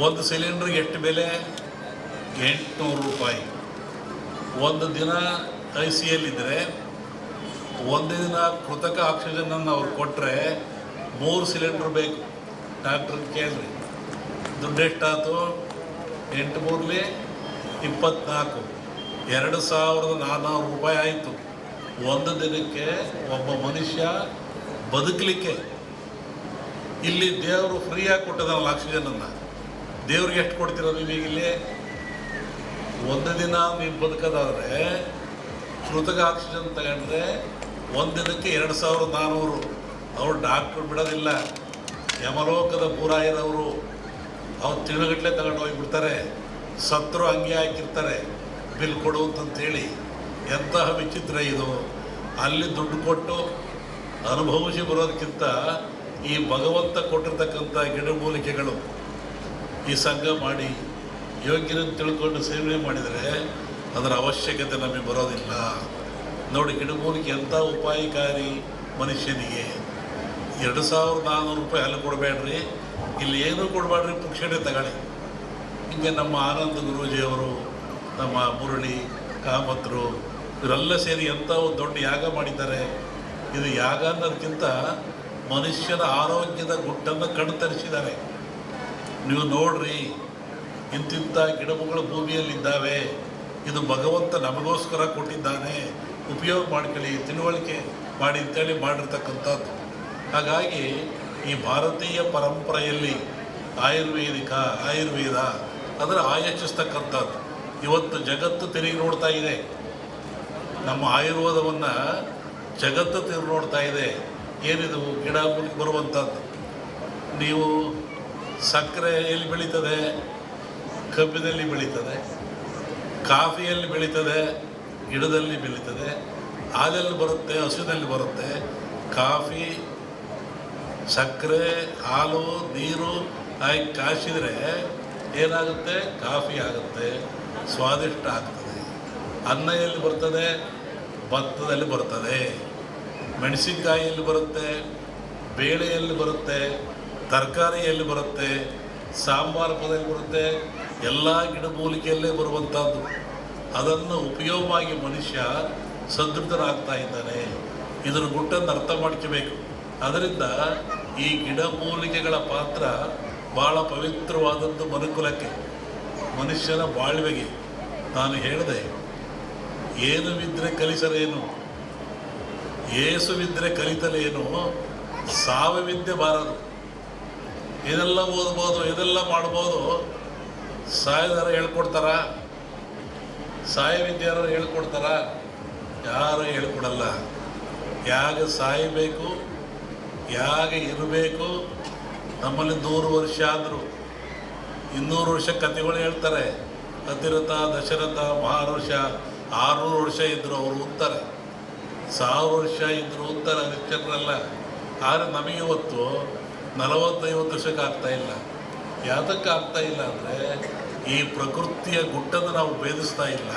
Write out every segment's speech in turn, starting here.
ಒಂದು ಸಿಲಿಂಡ್ರಿಗೆ ಎಷ್ಟು ಬೆಲೆ? ಎಂಟುನೂರು ರೂಪಾಯಿ. ಒಂದು ದಿನ ಐ ಸಿ ಎಲ್ಲಿದ್ದರೆ ಒಂದು ದಿನ ಕೃತಕ ಆಕ್ಸಿಜನನ್ನು ಅವ್ರು ಕೊಟ್ಟರೆ ಮೂರು ಸಿಲಿಂಡ್ರ್ ಬೇಕು. ಡಾಕ್ಟ್ರ್ ಕೇಳ್ರಿ. ದುಡ್ಡು ಎಷ್ಟಾಯ್ತು? ಎಂಟು ಮೂರಲಿ ಇಪ್ಪತ್ತ್ನಾಲ್ಕು ಎರಡು ಸಾವಿರದ ನಾನ್ನೂರು ರೂಪಾಯಿ ಆಯಿತು. ಒಂದು ದಿನಕ್ಕೆ ಒಬ್ಬ ಮನುಷ್ಯ ಬದುಕಲಿಕ್ಕೆ. ಇಲ್ಲಿ ದೇವರು ಫ್ರೀಯಾಗಿ ಕೊಟ್ಟಿದ್ದಾನಲ್ಲ ಆಕ್ಸಿಜನನ್ನು. ದೇವ್ರಿಗೆ ಎಷ್ಟು ಕೊಡ್ತೀರ ನೀವು ಈಗಿಲ್ಲಿ ಒಂದು ದಿನ ನೀವು ಬದುಕೋದಾದರೆ ಕೃತಕ ಆಕ್ಸಿಜನ್ ತಗೊಂಡ್ರೆ ಒಂದು ದಿನಕ್ಕೆ ಎರಡು ಸಾವಿರದ ನಾನ್ನೂರು ಅವ್ರು ಡಾಕ್ಟ್ರು ಬಿಡೋದಿಲ್ಲ. ಯಮಲೋಕದ ಪೂರಾಯಿರವರು ಅವ್ರು ತಿಂಗಳಗಟ್ಟಲೆ ತಗೊಂಡು ಹೋಗಿಬಿಡ್ತಾರೆ ಸತ್ರು ಹಂಗೆ ಹಾಕಿರ್ತಾರೆ. ಬಿಲ್ ಕೊಡು ಅಂತಂತೇಳಿ ಎಂತಹ ವಿಚಿತ್ರ ಇದು. ಅಲ್ಲಿ ದುಡ್ಡು ಕೊಟ್ಟು ಅನುಭವಿಸಿ ಬರೋದಕ್ಕಿಂತ ಈ ಭಗವಂತ ಕೊಟ್ಟಿರ್ತಕ್ಕಂಥ ಗಿಡಮೂಲಿಕೆಗಳು ಈ ಸಂಘ ಮಾಡಿ ಯೋಗ್ಯರನ್ನು ತಿಳ್ಕೊಂಡು ಸೇವನೆ ಮಾಡಿದರೆ ಅದರ ಅವಶ್ಯಕತೆ ನಮಗೆ ಬರೋದಿಲ್ಲ. ನೋಡಿ, ಗಿಡಮೂಲಿಕೆ ಎಂಥ ಉಪಾಯಕಾರಿ ಮನುಷ್ಯನಿಗೆ. ಎರಡು ಸಾವಿರದ ನಾನ್ನೂರು ರೂಪಾಯಿ ಅಲ್ಲಿ ಕೊಡಬೇಡ್ರಿ. ಇಲ್ಲಿ ಏನೂ ಕೊಡಬೇಡ್ರಿ, ಪುಕ್ಷಣೆ ತಗೊಳ್ಳಿ. ಹಿಂಗೆ ನಮ್ಮ ಆನಂದ ಗುರೂಜಿಯವರು ನಮ್ಮ ಮುರಳಿ, ಕಾಮತ್ರು, ಇವರೆಲ್ಲ ಸೇರಿ ಎಂಥ ಒಂದು ದೊಡ್ಡ ಯಾಗ ಮಾಡಿದ್ದಾರೆ. ಇದು ಯಾಗ ಅನ್ನೋದಕ್ಕಿಂತ ಮನುಷ್ಯನ ಆರೋಗ್ಯದ ಗುಟ್ಟನ್ನು ಕಣ್ತರಿಸಿದ್ದಾರೆ. ನೀವು ನೋಡ್ರಿ, ಇಂತಿಂಥ ಗಿಡಮುಗಳು ಭೂಮಿಯಲ್ಲಿದ್ದಾವೆ. ಇದು ಭಗವಂತ ನಮಗೋಸ್ಕರ ಕೊಟ್ಟಿದ್ದಾನೆ. ಉಪಯೋಗ ಮಾಡ್ಕೊಳ್ಳಿ, ತಿಳುವಳಿಕೆ ಮಾಡಿ ಅಂತೇಳಿ ಮಾಡಿರ್ತಕ್ಕಂಥದ್ದು. ಹಾಗಾಗಿ ಈ ಭಾರತೀಯ ಪರಂಪರೆಯಲ್ಲಿ ಆಯುರ್ವೇದಿಕ, ಆಯುರ್ವೇದ, ಅದರ ಆಯೋಚಿಸ್ತಕ್ಕಂಥದ್ದು ಇವತ್ತು ಜಗತ್ತು ತಿರುಗಿ ನೋಡ್ತಾ ಇದೆ. ನಮ್ಮ ಆಯುರ್ವೇದವನ್ನು ಜಗತ್ತು ತಿರುಗಿ ನೋಡ್ತಾ ಇದೆ. ಏನಿದು? ಗಿಡ ಬರುವಂಥದ್ದು. ನೀವು ಸಕ್ಕರೆ ಎಲ್ಲಿ ಬೆಳೀತದೆ? ಕಬ್ಬಿನಲ್ಲಿ ಬೆಳೀತದೆ. ಕಾಫಿಯಲ್ಲಿ ಬೆಳೀತದೆ. ಗಿಡದಲ್ಲಿ ಬೆಳೀತದೆ. ಹಾಲಲ್ಲಿ ಬರುತ್ತೆ, ಹಸುವಿನಲ್ಲಿ ಬರುತ್ತೆ. ಕಾಫಿ, ಸಕ್ಕರೆ, ಹಾಲು, ನೀರು, ಹಾಗೆ ಕಾಯಿಸಿದರೆ ಏನಾಗುತ್ತೆ? ಕಾಫಿ ಆಗುತ್ತೆ. ಸ್ವಾದಿಷ್ಟ ಆಗ್ತದೆ. ಅನ್ನ ಎಲ್ಲಿ ಬರ್ತದೆ? ಭತ್ತದಲ್ಲಿ ಬರ್ತದೆ. ಮೆಣಸಿನ್ಕಾಯಿಯಲ್ಲಿ ಬರುತ್ತೆ? ಬೇಳೆಯಲ್ಲಿ ಬರುತ್ತೆ. ತರಕಾರಿಯಲ್ಲಿ ಬರುತ್ತೆ, ಸಾಂಬಾರು ಪದದಲ್ಲಿ ಬರುತ್ತೆ, ಎಲ್ಲ ಗಿಡಮೂಲಿಕೆಯಲ್ಲೇ ಬರುವಂಥದ್ದು ಅದನ್ನು ಉಪಯೋಗವಾಗಿ ಮನುಷ್ಯ ಸದೃಢನಾಗ್ತಾ ಇದ್ದಾನೆ. ಇದರ ಗುಟ್ಟನ್ನು ಅರ್ಥ ಮಾಡ್ಕೋಬೇಕು. ಅದರಿಂದ ಈ ಗಿಡಮೂಲಿಕೆಗಳ ಪಾತ್ರ ಭಾಳ ಪವಿತ್ರವಾದದ್ದು ಮನುಕುಲಕ್ಕೆ, ಮನುಷ್ಯನ ಬಾಳ್ವೆಗೆ. ನಾನು ಹೇಳಿದೆ, ಏನು ಬಿದ್ದರೆ ಕಲಿಸಲೇನು ಏಸುವಿದ್ರೆ ಕಲಿತಲೇನು ಸಾವಿದ್ದೆ ಬಾರದು. ಏನೆಲ್ಲ ಓದ್ಬೋದು, ಇದೆಲ್ಲ ಮಾಡ್ಬೋದು. ಸಾಯದಾರ ಹೇಳ್ಕೊಡ್ತಾರ. ಸಾಯ ವಿದ್ಯಾರ ಹೇಳ್ಕೊಡ್ತಾರ. ಯಾರು ಹೇಳ್ಕೊಡಲ್ಲ. ಯಾಗ ಸಾಯಬೇಕು, ಯಾಗ ಇರಬೇಕು. ನಮ್ಮಲ್ಲಿ ನೂರು ವರ್ಷ ಆದರೂ. ಇನ್ನೂರು ವರ್ಷ ಕಥೆಗಳು ಹೇಳ್ತಾರೆ. ಹತ್ತಿರಥ ದಶರಥ ಮಹಾರುಷ ಆರುನೂರು ವರ್ಷ ಇದ್ದರು ಅವರು ಉತ್ತಾರೆ ಸಾವಿರ ವರ್ಷ ಇದ್ದರು ಅಂತಾರೆ ಹರಿಶ್ಚಂದ್ರಲ್ಲ ಆದರೆ ನಮಗೆ ಇವತ್ತು ನಲವತ್ತೈವತ್ತು ವರ್ಷಕ್ಕೆ ಆಗ್ತಾ ಇಲ್ಲ. ಯಾತಕ್ಕೆ ಆಗ್ತಾ ಇಲ್ಲ ಅಂದರೆ ಈ ಪ್ರಕೃತಿಯ ಗುಟ್ಟನ್ನು ನಾವು ಭೇದಿಸ್ತಾ ಇಲ್ಲ.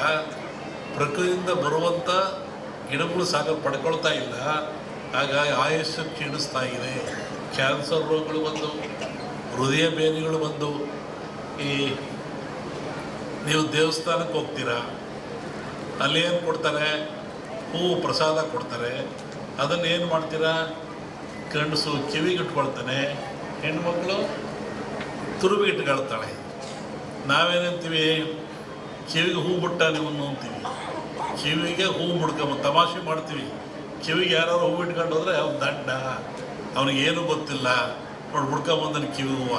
ಪ್ರಕೃತಿಯಿಂದ ಬರುವಂಥ ಗಿಡಗಳು ಸಾಗ ಪಡ್ಕೊಳ್ತಾ ಇಲ್ಲ. ಹಾಗಾಗಿ ಆಯಸ್ಸು ಕ್ಷೀಣಿಸ್ತಾ ಇದೆ. ಕ್ಯಾನ್ಸರ್ ರೋಗಗಳು ಬಂದು, ಹೃದಯ ಬೇನೆಗಳು ಬಂದು, ಈ ನೀವು ದೇವಸ್ಥಾನಕ್ಕೆ ಹೋಗ್ತೀರಾ, ಅಲ್ಲಿ ಏನು ಕೊಡ್ತಾರೆ? ಹೂವು ಪ್ರಸಾದ ಕೊಡ್ತಾರೆ. ಅದನ್ನು ಏನು ಮಾಡ್ತೀರಾ? ಗಂಡಸು ಕಿವಿಗಿಟ್ಕೊಳ್ತಾನೆ, ಹೆಣ್ಮಕ್ಳು ತುರುಬಿಗೆ ಇಟ್ಕೊಳ್ತಾಳೆ ನಾವೇನಂತೀವಿ ಕಿವಿಗೆ ಹೂ ಬಿಟ್ಟ ನಿಮ್ಮನ್ನು ಅಂತೀವಿ. ಕಿವಿಗೆ ಹೂ ಮುಡ್ಕೊಂಬ ತಮಾಷೆ ಮಾಡ್ತೀವಿ. ಕಿವಿಗೆ ಯಾರಾದ್ರೂ ಹೂ ಇಟ್ಕೊಂಡು ಹೋದ್ರೆ ಅವ್ನು ದಡ್ಡ ಅವನಿಗೇನು ಗೊತ್ತಿಲ್ಲ. ನೋಡಿ ಹುಡ್ಕೊಂಬಂದನು ಕಿವಿ ಹೂವ.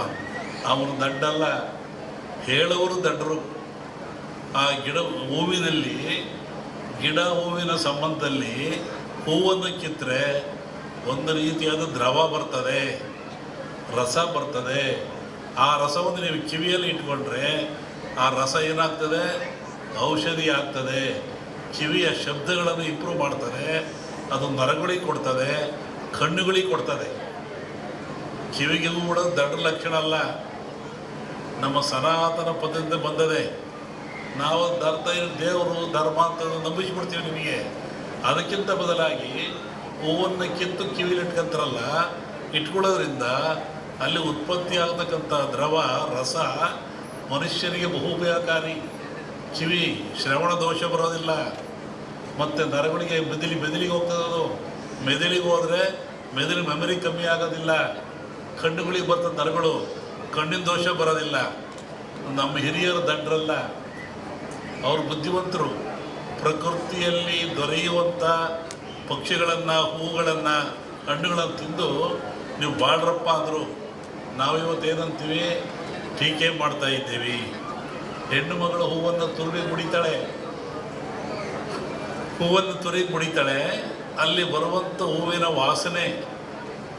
ಅವನು ದಡ್ಡಲ್ಲ ಹೇಳೋರು ದಡ್ಡರು ಆ ಗಿಡ ಹೂವಿನಲ್ಲಿ, ಗಿಡ ಹೂವಿನ ಸಂಬಂಧದಲ್ಲಿ ಹೂವನ್ನು ಕಿತ್ತರೆ ಒಂದು ರೀತಿಯಾದ ದ್ರವ ಬರ್ತದೆ, ರಸ ಬರ್ತದೆ. ಆ ರಸವನ್ನು ನೀವು ಕಿವಿಯಲ್ಲಿ ಇಟ್ಕೊಂಡ್ರೆ ಆ ರಸ ಏನಾಗ್ತದೆ? ಔಷಧಿ ಆಗ್ತದೆ. ಕಿವಿಯ ಶಬ್ದಗಳನ್ನು ಇಂಪ್ರೂವ್ ಮಾಡ್ತದೆ. ಅದು ನರಗಳಿಗೆ ಕೊಡ್ತದೆ, ಕಣ್ಣುಗಳಿಗೆ ಕೊಡ್ತದೆ. ಕಿವಿಗೆ ಕೂಡ ದೊಡ್ಡ ಲಕ್ಷಣ ಅಲ್ಲ. ನಮ್ಮ ಸನಾತನ ಪದ್ಧತಿಯಿಂದ ಬಂದದೆ. ನಾವು ಧರ್ತ ದೇವರು ಧರ್ಮ ಅಂತ ನಂಬಿಸ್ಬಿಡ್ತೀವಿ ನಿಮಗೆ. ಅದಕ್ಕಿಂತ ಬದಲಾಗಿ ಹೂವನ್ನು ಕಿತ್ತು ಕಿವಿಲಿ ಇಟ್ಕೊಂತಾರಲ್ಲ, ಇಟ್ಕೊಳ್ಳೋದ್ರಿಂದ ಅಲ್ಲಿ ಉತ್ಪತ್ತಿ ಆಗತಕ್ಕಂಥ ದ್ರವ, ರಸ ಮನುಷ್ಯನಿಗೆ ಬಹು ಉಪಯೋಗಕಾರಿ ಕಿವಿ, ಶ್ರವಣ ದೋಷ ಬರೋದಿಲ್ಲ. ಮತ್ತು ನರಗಳಿಗೆ ಮೆದುಲಿ ಮೆದುಲಿಗೆ ಹೋಗ್ತದೆ ಅದು ಮೆದುಳಿಗೆ ಹೋದರೆ ಮೆದುಳು ಮೆಮರಿ ಕಮ್ಮಿ ಆಗೋದಿಲ್ಲ. ಕಣ್ಣುಗಳಿಗೆ ಬರ್ತದೆ ನರಗಳು, ಕಣ್ಣಿನ ದೋಷ ಬರೋದಿಲ್ಲ. ನಮ್ಮ ಹಿರಿಯರು ದಡ್ರಲ್ಲ. ಅವರು ಬುದ್ಧಿವಂತರು. ಪ್ರಕೃತಿಯಲ್ಲಿ ದೊರೆಯುವಂಥ ಪಕ್ಷಿಗಳನ್ನು, ಹೂಗಳನ್ನು ಹಣ್ಣುಗಳನ್ನು ತಿಂದು ನೀವು ಬಾಳ್ರಪ್ಪ ಅಂದರು, ನಾವಿವತ್ತು ಏನಂತೀವಿ? ಟೀಕೆ ಮಾಡ್ತಾ ಇದ್ದೀವಿ. ಹೆಣ್ಣು ಮಗಳು ಹೂವನ್ನು ತುರುಗಿ ಮುಡಿತಾಳೆ. ಹೂವನ್ನು ತುರಿ ಮುಡಿತಾಳೆ. ಅಲ್ಲಿ ಬರುವಂಥ ಹೂವಿನ ವಾಸನೆ,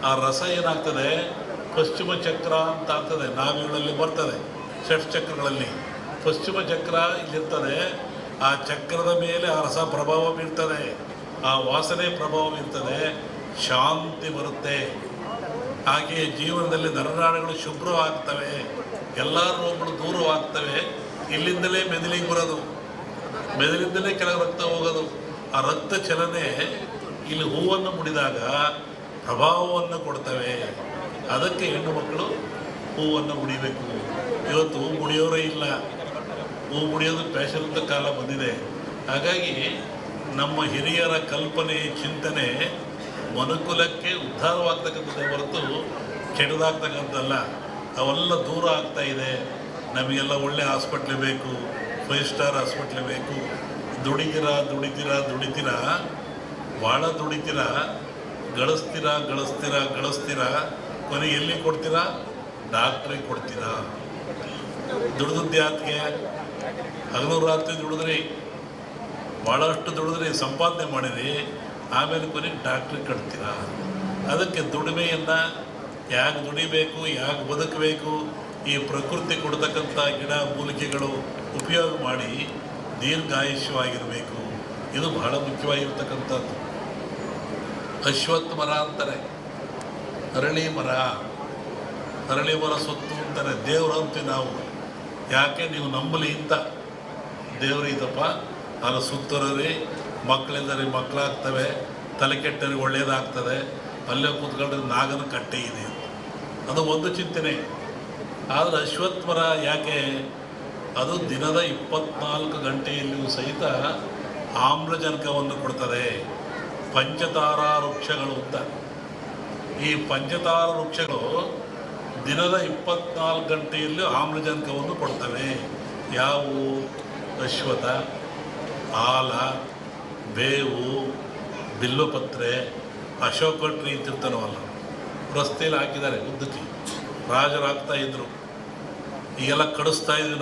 ಆ ರಸ ಏನಾಗ್ತದೆ? ಪಶ್ಚಿಮ ಚಕ್ರ ಅಂತ ಆಗ್ತದೆ. ನಾವಿಗಳಲ್ಲಿ ಬರ್ತದೆ, ಷಟ್ ಚಕ್ರಗಳಲ್ಲಿ. ಪಶ್ಚಿಮ ಚಕ್ರ ಇಲ್ಲಿರ್ತದೆ. ಆ ಚಕ್ರದ ಮೇಲೆ ಆ ರಸ ಪ್ರಭಾವ ಬೀರ್ತದೆ. ಆ ವಾಸನೆ ಪ್ರಭಾವ ಬೀರ್ತದೆ ಶಾಂತಿ ಬರುತ್ತೆ. ಹಾಗೆಯೇ ಜೀವನದಲ್ಲಿ ನರನಾಡುಗಳು ಶುಭ್ರವಾಗ್ತವೆ ಎಲ್ಲ ರೋಗಗಳು ದೂರವಾಗ್ತವೆ, ಇಲ್ಲಿಂದಲೇ ಮೆದುಳಿಗೆ ಬರೋದು, ಮೆದುಳಿಂದಲೇ ಕೆಲವು ರಕ್ತ ಹೋಗೋದು. ಆ ರಕ್ತ ಚಲನೆ ಇಲ್ಲಿ ಹೂವನ್ನು ಮುಡಿದಾಗ ಪ್ರಭಾವವನ್ನು ಕೊಡ್ತವೆ. ಅದಕ್ಕೆ ಹೆಣ್ಣು ಮಕ್ಕಳು ಹೂವನ್ನು ಮುಡಿಬೇಕು. ಇವತ್ತು ಹೂ ಮುಡಿಯೋರೇ ಇಲ್ಲ. ಹೂ ಮುಡಿಯೋದು ಫ್ಯಾಷನ್ ಕಾಲ ಬಂದಿದೆ. ಹಾಗಾಗಿ ನಮ್ಮ ಹಿರಿಯರ ಕಲ್ಪನೆ, ಚಿಂತನೆ ಮನುಕುಲಕ್ಕೆ ಉದ್ಧಾರವಾಗ್ತಕ್ಕಂಥದ್ದೇ ಹೊರತು ಕೆಟ್ಟದಾಗ್ತಕ್ಕಂಥದ್ದಲ್ಲ ಅವೆಲ್ಲ ದೂರ ಆಗ್ತಾ ಇದೆ. ನಮಗೆಲ್ಲ ಒಳ್ಳೆ ಹಾಸ್ಪಿಟ್ಲ್ ಬೇಕು, ಫೈವ್ ಸ್ಟಾರ್ ಹಾಸ್ಪಿಟ್ಲ್ ಬೇಕು. ದುಡಿತೀರಾ ದುಡಿತೀರಾ ದುಡಿತೀರಾ? ಭಾಳ ದುಡಿತೀರಾ? ಗಳಿಸ್ತೀರಾ ಗಳಿಸ್ತೀರಾ ಗಳಿಸ್ತೀರಾ? ಕೊನೆ ಎಲ್ಲಿ ಕೊಡ್ತೀರಾ? ಡಾಕ್ಟ್ರಿಗೆ ಕೊಡ್ತೀರಾ? ದುಡ್ದದ್ದು ಯಾತ್ಗೆ ಹಗಲು ರಾತ್ರಿ ದುಡಿದ್ರಿ ಭಾಳಷ್ಟು ದುಡಿದ್ರೆ ಸಂಪಾದನೆ ಮಾಡಿರಿ, ಆಮೇಲೆ ಕೊನೆಗೆ ಡಾಕ್ಟ್ರಿ ಕಟ್ತೀರಾ? ಅದಕ್ಕೆ ದುಡಿಮೆಯನ್ನು ಯಾಕೆ ದುಡಿಬೇಕು, ಯಾಕೆ ಬದುಕಬೇಕು? ಈ ಪ್ರಕೃತಿ ಕೊಡ್ತಕ್ಕಂಥ ಗಿಡ ಮೂಲಿಕೆಗಳು ಉಪಯೋಗ ಮಾಡಿ ದೀರ್ಘಾಯುಷ್ಯವಾಗಿರಬೇಕು. ಇದು ಬಹಳ ಮುಖ್ಯವಾಗಿರ್ತಕ್ಕಂಥದ್ದು. ಅಶ್ವತ್ಥ ಮರ ಅಂತಾರೆ. ಅರಳಿ ಮರ. ಅರಳಿ ಮರ ಸೊತ್ತು ಅಂತಾರೆ. ದೇವರು ಅಂತೀವಿ ನಾವು. ಯಾಕೆ? ನೀವು ನಂಬಲಿ ಇಂಥ ದೇವರು ಇದಪ್ಪ. ನಾನು ಸುತ್ತರರಿ ಮಕ್ಕಳಿಂದರಿ ಮಕ್ಕಳಾಗ್ತವೆ. ತಲೆ ಒಳ್ಳೆಯದಾಗ್ತದೆ ಅಲ್ಲೇ ಕೂತ್ಕೊಂಡ್ರೆ ನಾಗನ ಕಟ್ಟೆ ಇದೆ. ಅದು ಒಂದು ಚಿಂತನೆ. ಆದರೆ ಅಶ್ವತ್ಥರ ಯಾಕೆ, ಅದು ದಿನದ ಇಪ್ಪತ್ನಾಲ್ಕು ಗಂಟೆಯಲ್ಲಿಯೂ ಸಹಿತ ಆಮ್ಲಜನಕವನ್ನು ಕೊಡ್ತದೆ. ಪಂಚತಾರಾ ವೃಕ್ಷಗಳು ಅಂತ. ಈ ಪಂಚತಾರ ವೃಕ್ಷಗಳು ದಿನದ ಇಪ್ಪತ್ನಾಲ್ಕು ಗಂಟೆಯಲ್ಲಿ ಆಮ್ಲಜನಕವನ್ನು ಕೊಡ್ತವೆ. ಯಾವುವು ಅಶ್ವಥ ಆಲ ಬೇವು, ಬಿಲ್ಲುಪತ್ರೆ ಅಶೋಕ ಟ್ರೀ ಅಂತಿರ್ತಾನವಲ್ಲ ರಸ್ತೆಯಲ್ಲಿ ಹಾಕಿದ್ದಾರೆ ಉದ್ದಕ್ಕೆ. ರಾಜರು ಹಾಕ್ತಾ ಇದ್ರು. ಈಗೆಲ್ಲ ಕಡಿಸ್ತಾ ಇದ್ರು.